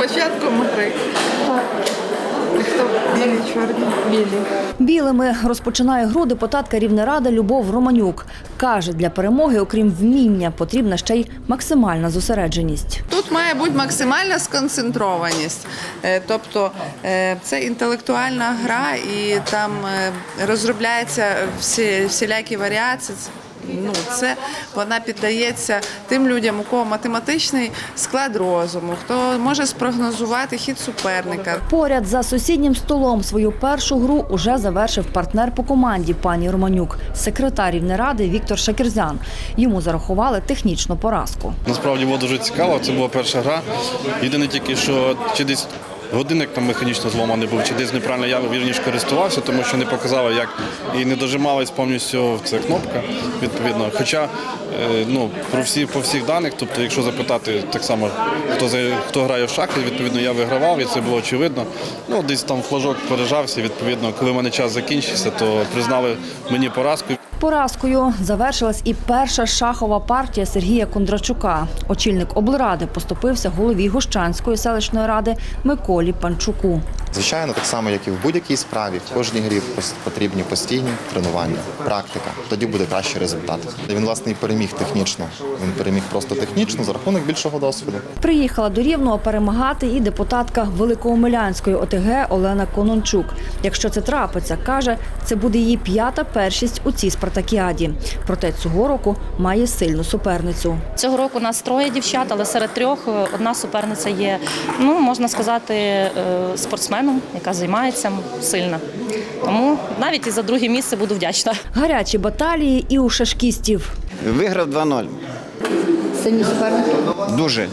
початком гри. Хто білі, чорні? Білі. Білими розпочинає гру депутатка Рівнеради Любов Романюк. Каже, для перемоги, окрім вміння, потрібна ще й максимальна зосередженість. Тут має бути максимальна сконцентрованість. Е, Тобто е, це інтелектуальна гра, і там е, розробляються всі, всілякі варіації. Ну, це вона піддається тим людям, у кого математичний склад розуму, хто може спрогнозувати хід суперника. Поряд за сусіднім столом свою першу гру уже завершив партнер по команді пані Романюк, секретар Рівнеради Віктор Шакірзян. Йому зарахували технічну поразку. Насправді було дуже цікаво. Це була перша гра. Єдине тільки, що чи десь годинник там механічно зламаний був, чи десь неправильно я вірніше користувався, тому що не показали, як і не дожималась повністю ця кнопка. Відповідно. Хоча е, ну, про всі по всіх даних, тобто, якщо запитати так само, хто хто грає в шахи, відповідно я вигравав, і це було очевидно. Ну десь там флажок пережався. Відповідно, коли в мене час закінчився, то признали мені поразку. Поразкою завершилась і перша шахова партія Сергія Кондрачука. Очільник облради поступився голові Гущанської селищної ради Миколі Панчуку. Звичайно, так само, як і в будь-якій справі, в кожній грі потрібні постійні тренування, практика. Тоді буде кращий результат. Він власне і переміг технічно. Він переміг просто технічно за рахунок більшого досвіду. Приїхала до Рівного перемагати і депутатка Великоомелянської ОТГ Олена Конончук. Якщо це трапиться, каже, це буде її п'ята першість у цій спартакіаді. Проте цього року має сильну суперницю. Цього року нас троє дівчат, але серед трьох е, одна суперниця є, ну можна сказати, е, спортсменом, яка займається сильно. Тому навіть і за друге місце буду вдячна. Гарячі баталії і у шашкістів. Виграв 2-0. Сильні суперники. Дуже.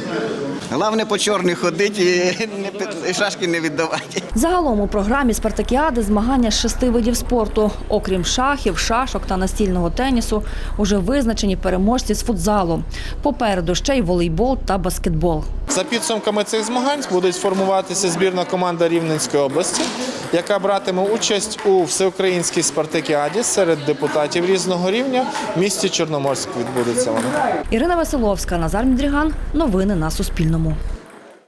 Головне по чорний ходити і не шашки не віддавати. Загалом у програмі Спартакіади змагання з шести видів спорту. Окрім шахів, шашок та настільного тенісу, уже визначені переможці з футзалу. Попереду ще й волейбол та баскетбол. За підсумками цих змагань буде сформуватися збірна команда Рівненської області, яка братиме участь у всеукраїнській спартакіаді серед депутатів різного рівня. В місті Чорноморськ відбудеться вона. Ірина Василовська, Назар Мідріган. Новини на Суспільному.